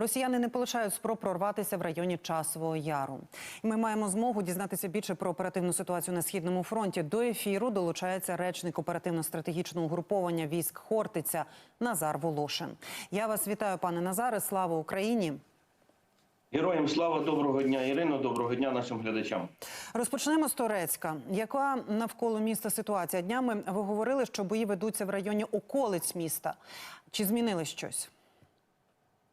Росіяни не полишають спроб прорватися в районі Часового Яру. Ми маємо змогу дізнатися більше про оперативну ситуацію на східному фронті. До ефіру долучається речник оперативно-стратегічного угруповання військ Хортиця Назар Волошин. Я вас вітаю, пане Назаре. Слава Україні! Героям слава доброго дня, Ірино. Доброго дня нашим глядачам. Розпочнемо з Торецька. Яка навколо міста ситуація? Днями ви говорили, що бої ведуться в районі околиць міста. Чи змінили щось?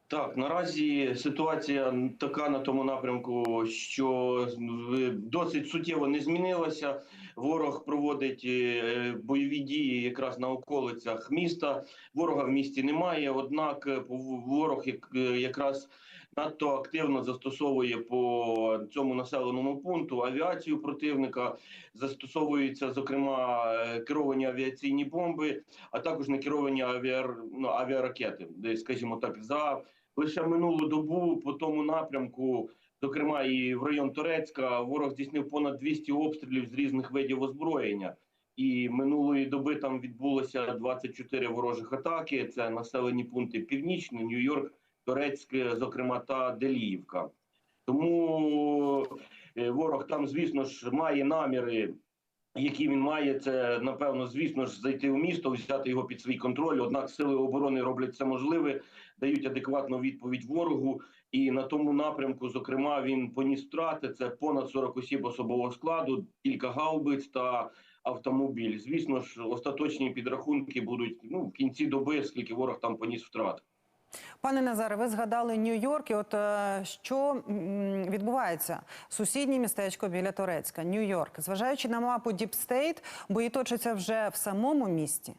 Так, наразі ситуація така на тому напрямку, що досить суттєво не змінилася. Ворог проводить е, бойові дії якраз на околицях міста. Ворога в місті немає. Однак е, ворог е, якраз надто активно застосовує по цьому населеному пункту авіацію противника. Застосовуються зокрема керовані авіаційні бомби, а також некеровані авіар, ну, авіаракети, скажімо так, за лише минулу добу по тому напрямку, зокрема і в район Торецька, ворог здійснив понад 200 обстрілів з різних видів озброєння. І минулої доби там відбулося 24 ворожих атаки. Це населені пункти Північний, Нью-Йорк, Торецьк, зокрема, та Деліївка. Тому е, ворог там, звісно ж, має наміри які він має, це напевно, звісно ж, зайти у місто, взяти його під свій контроль. Однак сили оборони роблять це можливе, дають адекватну відповідь ворогу. І на тому напрямку, зокрема, він поніс втрати. Це понад 40 осіб особового складу, кілька гаубиць та автомобіль. Звісно ж, остаточні підрахунки будуть ну в кінці доби, скільки ворог там поніс втрат. Пане Назаре, ви згадали Нью-Йорк. І От е, що відбувається? Сусіднє містечко біля Торецька, Нью-Йорк. Зважаючи на мапу Діпстейт, бої точаться вже в самому місті.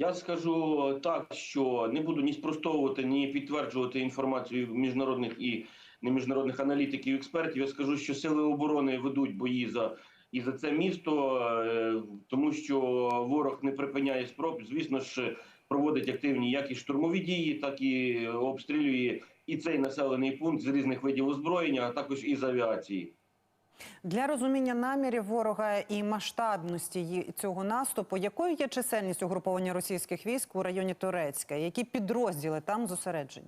Я скажу так, що не буду ні спростовувати, ні підтверджувати інформацію міжнародних і неміжнародних аналітиків, експертів. Я скажу, що сили оборони ведуть бої за і за це місто, е, тому що ворог не припиняє спроб. Звісно ж, проводить активні як і штурмові дії, так і обстрілює і цей населений пункт з різних видів озброєння, а також із авіації. Для розуміння намірів ворога і масштабності цього наступу, якою є чисельність угруповання російських військ у районі Торецька? Які підрозділи там зосереджені?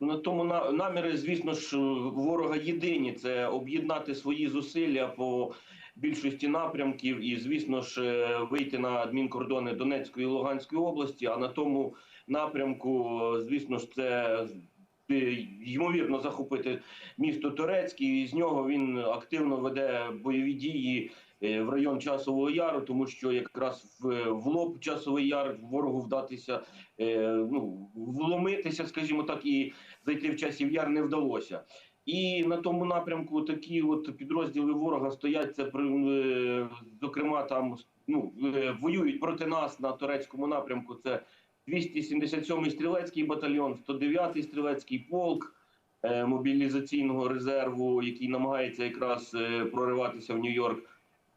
На тому наміри, звісно ж, ворога єдині це об'єднати свої зусилля по більшості напрямків, і звісно ж е, вийти на адмінкордони Донецької і Луганської області. А на тому напрямку, звісно ж, це ймовірно захопити місто Турецьке. І з нього він активно веде бойові дії. е, В район часового яру, тому що якраз в, в лоб часовий яр ворогу вдатися, е, ну вломитися, скажімо так, і зайти в часів яр не вдалося. І на тому напрямку такі от підрозділи ворога стоять. Це е, зокрема там ну е, воюють проти нас на турецькому напрямку. Це 277-й стрілецький батальйон, 109-й стрілецький полк е, мобілізаційного резерву, який намагається якраз е, прориватися в Нью-Йорк.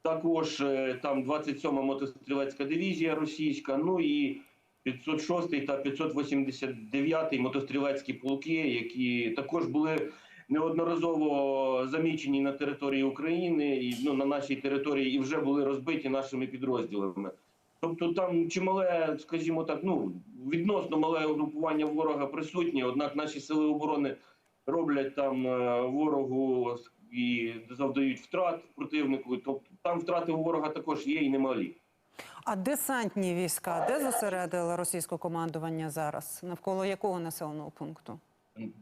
Також е, там 27-ма мотострілецька дивізія російська. Ну і 506 та 589 мотострілецькі полки, які також були неодноразово замічені на території України і ну, на нашій території, і вже були розбиті нашими підрозділами. Тобто там чимале, скажімо так, ну відносно мале угрупування ворога присутнє, однак наші сили оборони роблять там е, ворогу і завдають втрат противнику. Тобто там втрати у ворога також є і немалі. А десантні війська де зосередили російське командування зараз? Навколо якого населеного пункту?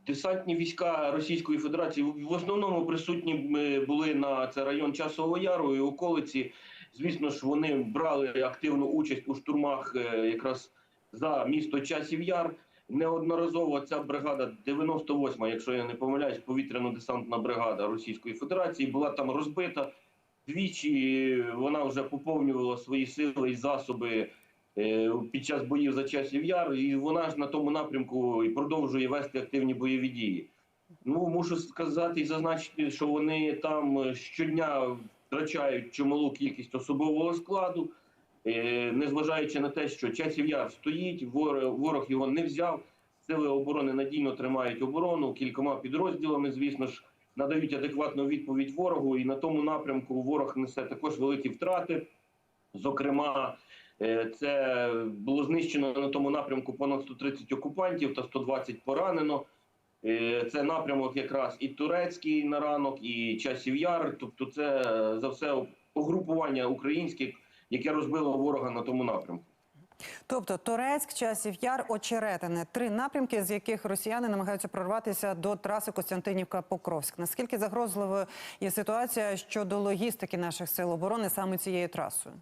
Десантні війська Російської Федерації в основному присутні е, були на це район Часового Яру і околиці. Звісно ж, вони брали активну участь у штурмах е, якраз за місто Часів Яр. Неодноразово ця бригада 98, якщо я не помиляюсь, повітряно-десантна бригада Російської Федерації була там розбита. Двічі вона вже поповнювала свої сили і засоби е, під час боїв за часів яр, і вона ж на тому напрямку і продовжує вести активні бойові дії. Ну мушу сказати і зазначити, що вони там е, щодня втрачають чималу кількість особового складу, е, незважаючи на те, що часів яр стоїть, ворог, його не взяв. Сили оборони надійно тримають оборону кількома підрозділами, звісно ж, надають адекватну відповідь ворогу. І на тому напрямку ворог несе також великі втрати. Зокрема, Е, Це було знищено на тому напрямку понад 130 окупантів та 120 поранено. Е, Це напрямок якраз і турецький на ранок, і часів яр. Тобто, це е, за все угрупування українське, яке розбило ворога на тому напрямку. Тобто Торецьк, Часів Яр, Очеретине – три напрямки, з яких росіяни намагаються прорватися до траси Костянтинівка-Покровськ. Наскільки загрозливою є ситуація щодо логістики наших сил оборони саме цією трасою?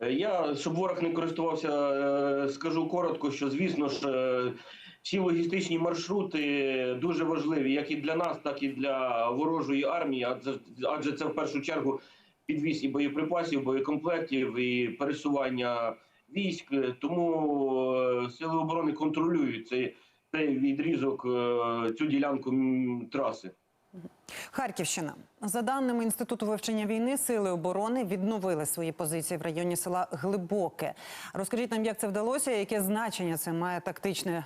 Е, Я, щоб ворог не користувався, скажу коротко, що звісно ж всі логістичні маршрути дуже важливі, як і для нас, так і для ворожої армії. Адже, адже це в першу чергу підвіз і боєприпасів, боєкомплектів, і пересування військ. Тому е, сили оборони контролюють цей, цей відрізок, е, цю ділянку траси. Харківщина. За даними Інституту вивчення війни, сили оборони відновили свої позиції в районі села Глибоке. Розкажіть нам, як це вдалося, яке значення це має тактичне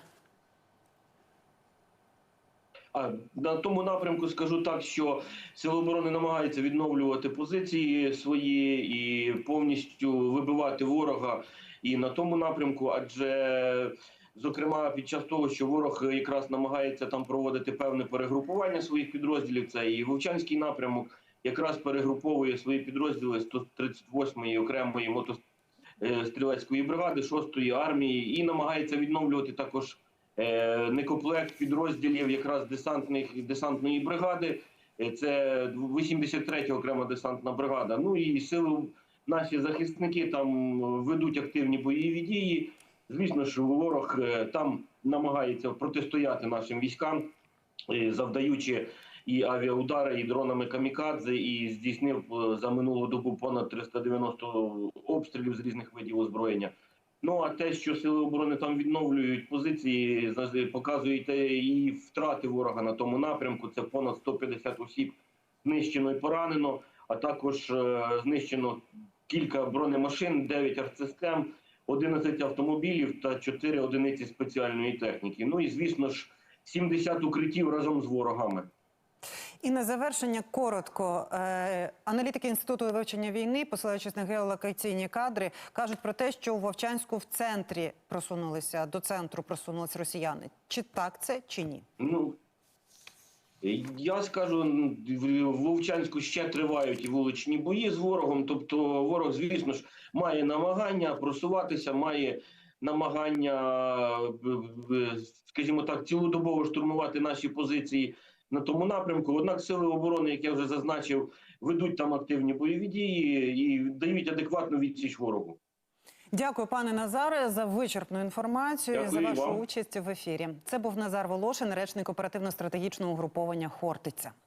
А на тому напрямку скажу так, що сили оборони намагаються відновлювати позиції свої і повністю вибивати ворога і на тому напрямку, адже зокрема під час того, що ворог якраз намагається там проводити певне перегрупування своїх підрозділів, це і Вовчанський напрямок, якраз перегруповує свої підрозділи 138-ї окремої мотострілецької бригади, 6-ї армії, і намагається відновлювати також некомплект підрозділів якраз десантних десантної бригади. Е, Це 83 окрема десантна бригада. Ну і сили наші захисники там ведуть активні бойові дії. Звісно ж, ворог е, там намагається протистояти нашим військам, е, завдаючи і авіаудари, і дронами камікадзе, і здійснив е, за минулу добу понад 390 обстрілів з різних видів озброєння. Ну а те, що сили оборони там відновлюють позиції, показують те і втрати ворога на тому напрямку. Це понад 150 осіб знищено і поранено, а також е, знищено кілька бронемашин, 9 артсистем, 11 автомобілів та 4 одиниці спеціальної техніки. Ну і звісно ж, 70 укриттів разом з ворогами. І на завершення коротко. Е, аналітики інституту вивчення війни, посилаючись на геолокаційні кадри, кажуть про те, що у Вовчанську в центрі просунулися до центру, просунулися росіяни. Чи так це, чи ні? Ну я скажу, в Вовчанську ще тривають і вуличні бої з ворогом. Тобто, ворог, звісно ж, має намагання просуватися, має намагання, б- б- скажімо так, цілодобово штурмувати наші позиції на тому напрямку. Однак сили оборони, як я вже зазначив, ведуть там активні бойові дії і дають адекватну відсіч ворогу. Дякую, пане Назаре, за вичерпну інформацію і за вашу вам. участь в ефірі. Це був Назар Волошин, речник оперативно-стратегічного угруповання Хортиця.